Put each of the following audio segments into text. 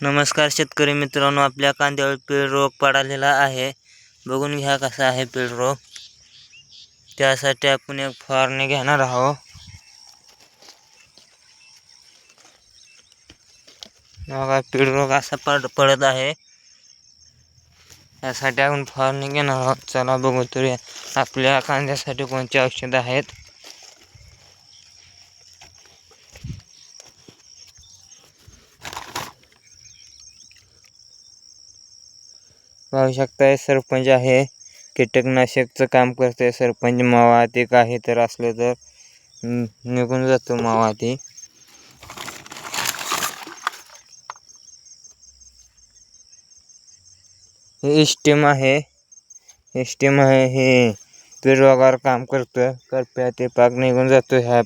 नमस्कार शेतकरी मित्रांनो आपल्या कांद्यावर पीळ रोग पडालेला आहे. बघून घ्या कसा आहे पीळ रोग. त्यासाठी आपण एक फवारणी घेणार आहोत. बघा पीळ रोग असा पड पडत आहे. त्यासाठी आपण फवारणी घेणार आहोत. चला बघू तरी आपल्या कांद्यासाठी कोणती औषधं आहेत. पाहू शकताय सरपंच आहे. कीटकनाशकचं काम करते सरपंच. मावा ते काही तर असलं तर निघून जातो मावा ते हे स्टीम आहे. स्टीम आहे हे पिरवागार काम करतं करप्या ते पाक निघून जातो ह्या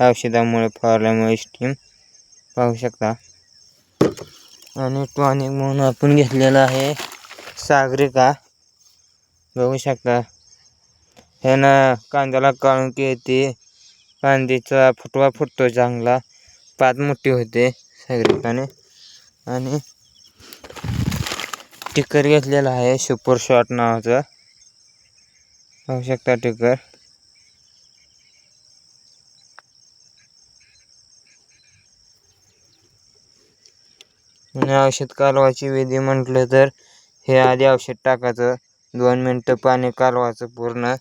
ह्या औषधामुळे फवारल्यामुळे स्टीम पाहू शकता. आणि टॉनिक म्हणून आपण घेतलेला आहे. सागरिका बघू शकता. ह्यानं कांद्याला काढून की ती कांद्याचा फुटवा फुटतो चांगला. पात मोठी होते सागरिकाने. आणि टिकर घेतलेला आहे सुपर शॉट नावाचा. पाहू शकता टिकर. आणि औषध कालवाची विधी म्हटलं तर हे आधी औषध टाकायचं दोन मिनटं पाणी कालवायचं पूर्ण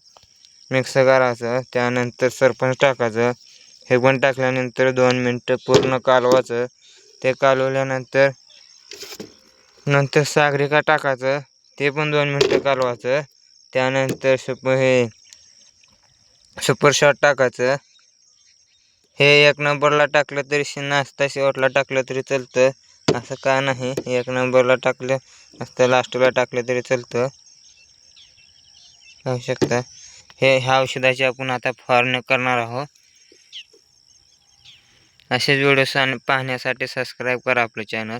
मिक्स करायचं त्यानंतर सरपंच टाकायचं. हे पण टाकल्यानंतर दोन मिनटं पूर्ण कालवायचं. ते कालवल्यानंतर नंतर सागरिका टाकायचं ते पण दोन मिनटं कालवायचं. त्यानंतर सुप हे सुपर शॉट टाकायचं. हे एक नंबरला टाकलं तरी नाश्ता शेवटला टाकलं तरी चालतं. असं का नाही? एक नंबरला टाकलं असतं लास्टला टाकलं तरी चालतं. पाहू शकता. हे ह्या औषधाची आपण आता फवारणी करणार आहोत. असेच व्हिडिओ पाहण्यासाठी सबस्क्राईब करा आपलं चॅनल